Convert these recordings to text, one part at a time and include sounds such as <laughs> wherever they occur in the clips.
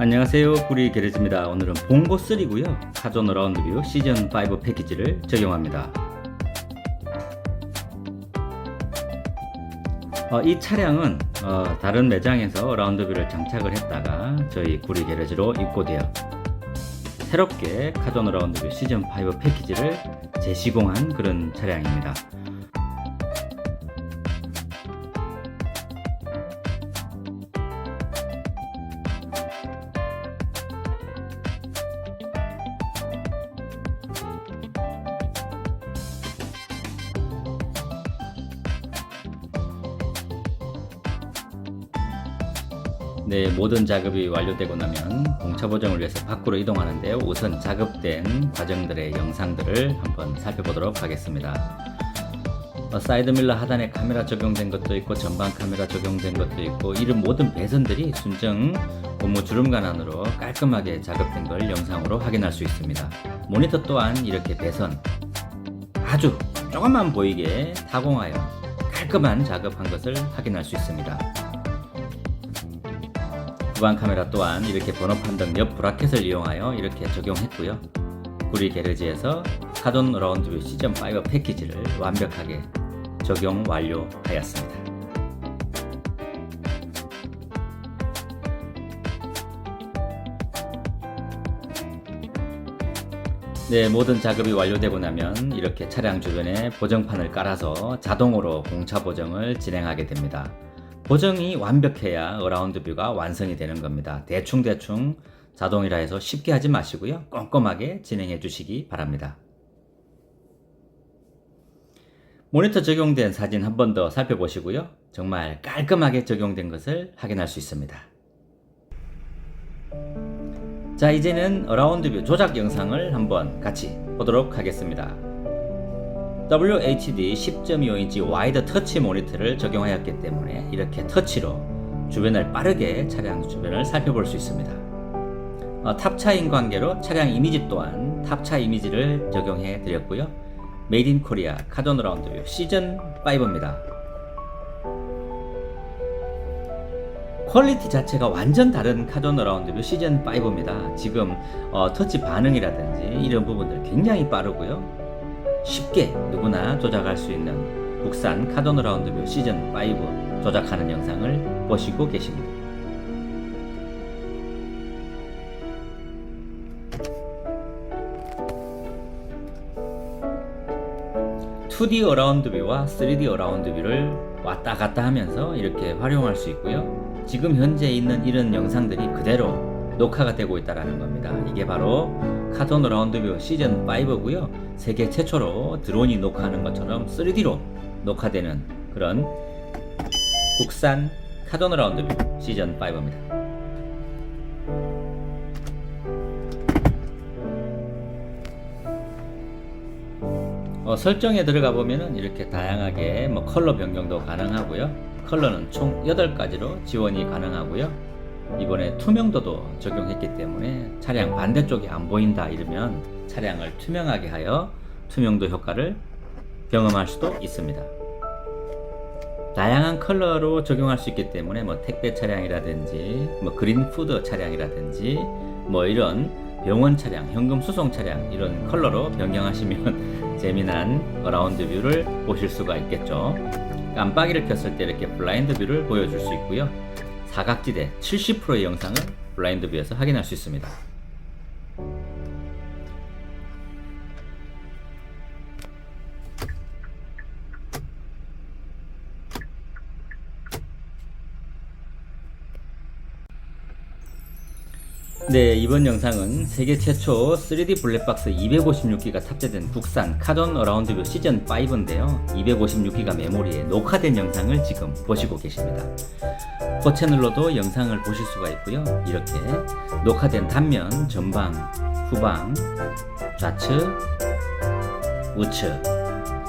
안녕하세요. 구리 게레즈입니다. 오늘은 봉고 3고요. 카존 어라운드 뷰 시즌 5 패키지를 적용합니다. 어, 이 차량은 어, 다른 매장에서 어라운드 뷰를 장착을 했다가 저희 구리 게레즈로 입고되어 새롭게 카존 어라운드 뷰 시즌 5 패키지를 재시공한 그런 차량입니다 네, 모든 작업이 완료되고 나면 공차 보정을 위해서 밖으로 이동하는데 우선 작업된 과정들의 영상들을 한번 살펴보도록 하겠습니다. 어, 사이드 밀러 하단에 카메라 적용된 것도 있고 전방 카메라 적용된 것도 있고 이런 모든 배선들이 순정 고무 주름관 안으로 깔끔하게 작업된 걸 영상으로 확인할 수 있습니다. 모니터 또한 이렇게 배선 아주 조금만 보이게 타공하여 깔끔한 작업한 것을 확인할 수 있습니다. 후방 카메라 또한 이렇게 번호판 등 옆 브라켓을 이용하여 이렇게 적용했고요. 구리 게르지에서 카돈 라운드 뷰 시즌 5 패키지를 완벽하게 적용 완료하였습니다. 네, 모든 작업이 완료되고 나면 이렇게 차량 주변에 보정판을 깔아서 자동으로 공차 보정을 진행하게 됩니다. 보정이 완벽해야 어라운드 뷰가 완성이 되는 겁니다. 대충대충 자동이라 해서 쉽게 하지 마시고요. 꼼꼼하게 진행해 주시기 바랍니다. 모니터 적용된 사진 한 번 더 살펴보시고요. 정말 깔끔하게 적용된 것을 확인할 수 있습니다. 자, 이제는 어라운드 뷰 조작 영상을 한번 같이 보도록 하겠습니다. WHD 10.25인치 와이드 터치 모니터를 적용하였기 때문에 이렇게 터치로 주변을 빠르게 차량 주변을 살펴볼 수 있습니다. 어, 탑차인 관계로 차량 이미지 또한 탑차 이미지를 적용해 드렸고요. 메이드 인 코리아 카돈 라운드 뷰 시즌 5입니다. 퀄리티 자체가 완전 다른 카돈 라운드 뷰 시즌 5입니다. 지금 어, 터치 반응이라든지 이런 부분들 굉장히 빠르고요. 쉽게 누구나 조작할 수 있는 국산 카돈 라운드 뷰 시즌 5 조작하는 영상을 보시고 계십니다. (2D) 어라운드 뷰와 (3D) 어라운드 뷰를 왔다 갔다 하면서 이렇게 활용할 수 있고요 지금 현재 있는 이런 영상들이 그대로 녹화가 되고 있다는 겁니다 이게 바로 카톤 라운드 뷰 시즌 5고요. 세계 최초로 드론이 녹화하는 것처럼 3D로 녹화되는 그런 국산 카톤 라운드 뷰 시즌 5입니다. 어, 설정에 들어가 보면은 이렇게 다양하게 뭐 컬러 변경도 가능하고요. 컬러는 총 8가지로 지원이 가능하고요. 이번에 투명도도 적용했기 때문에 차량 반대쪽이 안 보인다 이러면 차량을 투명하게 하여 투명도 효과를 경험할 수도 있습니다. 다양한 컬러로 적용할 수 있기 때문에 뭐 택배 차량이라든지 뭐 그린 푸드 차량이라든지 뭐 이런 병원 차량, 현금 수송 차량 이런 컬러로 변경하시면 <laughs> 재미난 어라운드 뷰를 보실 수가 있겠죠. 깜빡이를 켰을 때 이렇게 블라인드 뷰를 보여줄 수 있고요. 사각지대 70%의 영상을 블라인드 뷰에서 확인할 수 있습니다. 네, 이번 영상은 세계 최초 3D 블랙박스 256기가 탑재된 국산 카돈 어라운드 뷰 시즌 5인데요. 256기가 메모리에 녹화된 영상을 지금 보시고 계십니다. 그 채널로도 영상을 보실 수가 있고요. 이렇게 녹화된 단면 전방, 후방, 좌측, 우측,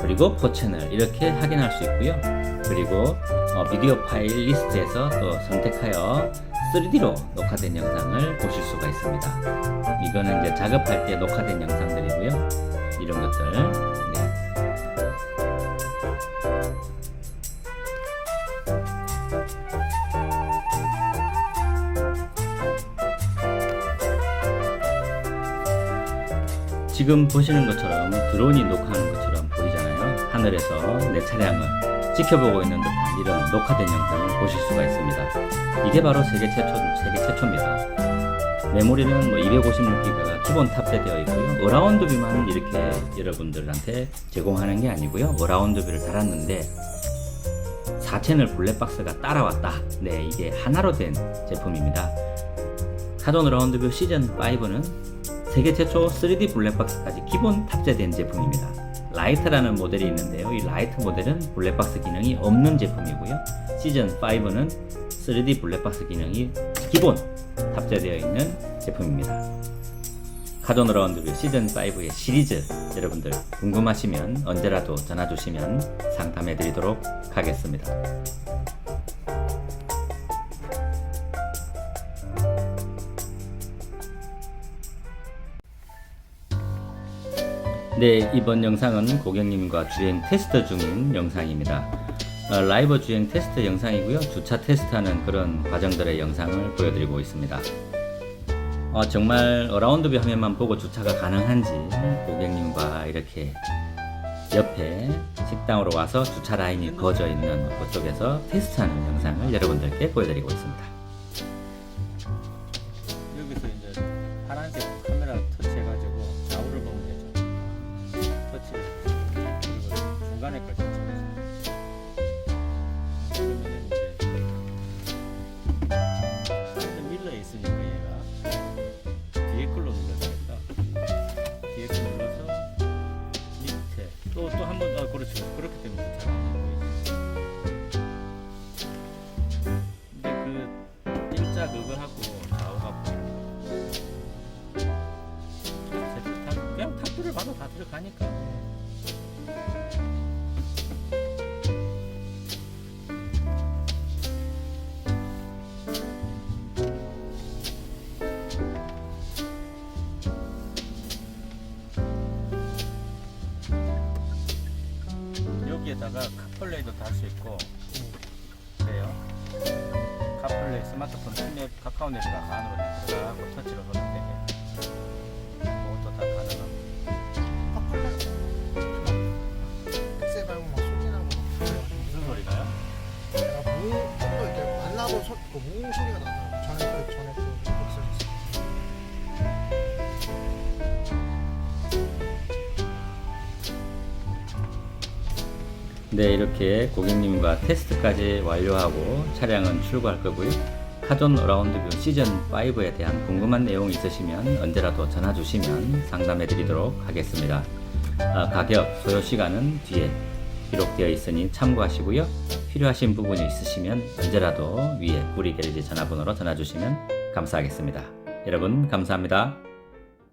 그리고 포 채널 이렇게 확인할 수 있고요. 그리고 어, 비디오 파일 리스트에서 또 선택하여 3D로 녹화된 영상을 보실 수가 있습니다. 이거는 이제 작업할 때 녹화된 영상들이고요. 이런 것들. 네. 지금 보시는 것처럼 드론이 녹화하는 것처럼 보이잖아요. 하늘에서 내 차량을 지켜보고 있는 듯한 이런 녹화된 영상을 보실 수가 있습니다. 이게 바로 세계 최초, 세계 최초입니다. 메모리는 뭐 256기가가 기본 탑재되어 있고요. 어라운드 뷰만 이렇게 여러분들한테 제공하는 게 아니고요. 어라운드 뷰를 달았는데 4채널 블랙박스가 따라왔다. 네, 이게 하나로 된 제품입니다. 카돈 어라운드 뷰 시즌 5는 세계 최초 3D 블랙박스까지 기본 탑재된 제품입니다. 라이트라는 모델이 있는데요. 이 라이트 모델은 블랙박스 기능이 없는 제품이고요. 시즌 5는 3D 블랙박스 기능이 기본 탑재되어 있는 제품입니다. 카돈 어라운드 뷰 시즌 5의 시리즈 여러분들 궁금하시면 언제라도 전화 주시면 상담해 드리도록 하겠습니다. 네, 이번 영상은 고객님과 주행 테스트 중인 영상입니다. 어, 라이브 주행 테스트 영상이고요. 주차 테스트하는 그런 과정들의 영상을 보여드리고 있습니다. 어, 정말 어라운드 뷰 화면만 보고 주차가 가능한지 고객님과 이렇게 옆에 식당으로 와서 주차 라인이 그어져 있는 그쪽에서 테스트하는 영상을 여러분들께 보여드리고 있습니다. 있으니까 얘가 뒤에 걸로 눌러야 되겠다. 뒤에 걸 눌러서 밑에 또 또 한번더 그렇죠. 그렇게 되면 잘안 보이죠. 근데 그 일자 그거 하고 좌우가 보이는 탑 그냥 탑뷰를 봐도 다 들어가니까 여기에다가 카플레이도 달수 있고. 그래요. 카플레이 스마트폰 스냅 카카오넷가 안으로 들어가고 터치로 하면 되게 네, 이렇게 고객님과 테스트까지 완료하고 차량은 출고할 거고요. 카존 어라운드 뷰 시즌 5에 대한 궁금한 내용이 있으시면 언제라도 전화 주시면 상담해 드리도록 하겠습니다. 아, 가격, 소요 시간은 뒤에 기록되어 있으니 참고하시고요. 필요하신 부분이 있으시면 언제라도 위에 구리 게리지 전화번호로 전화 주시면 감사하겠습니다. 여러분 감사합니다.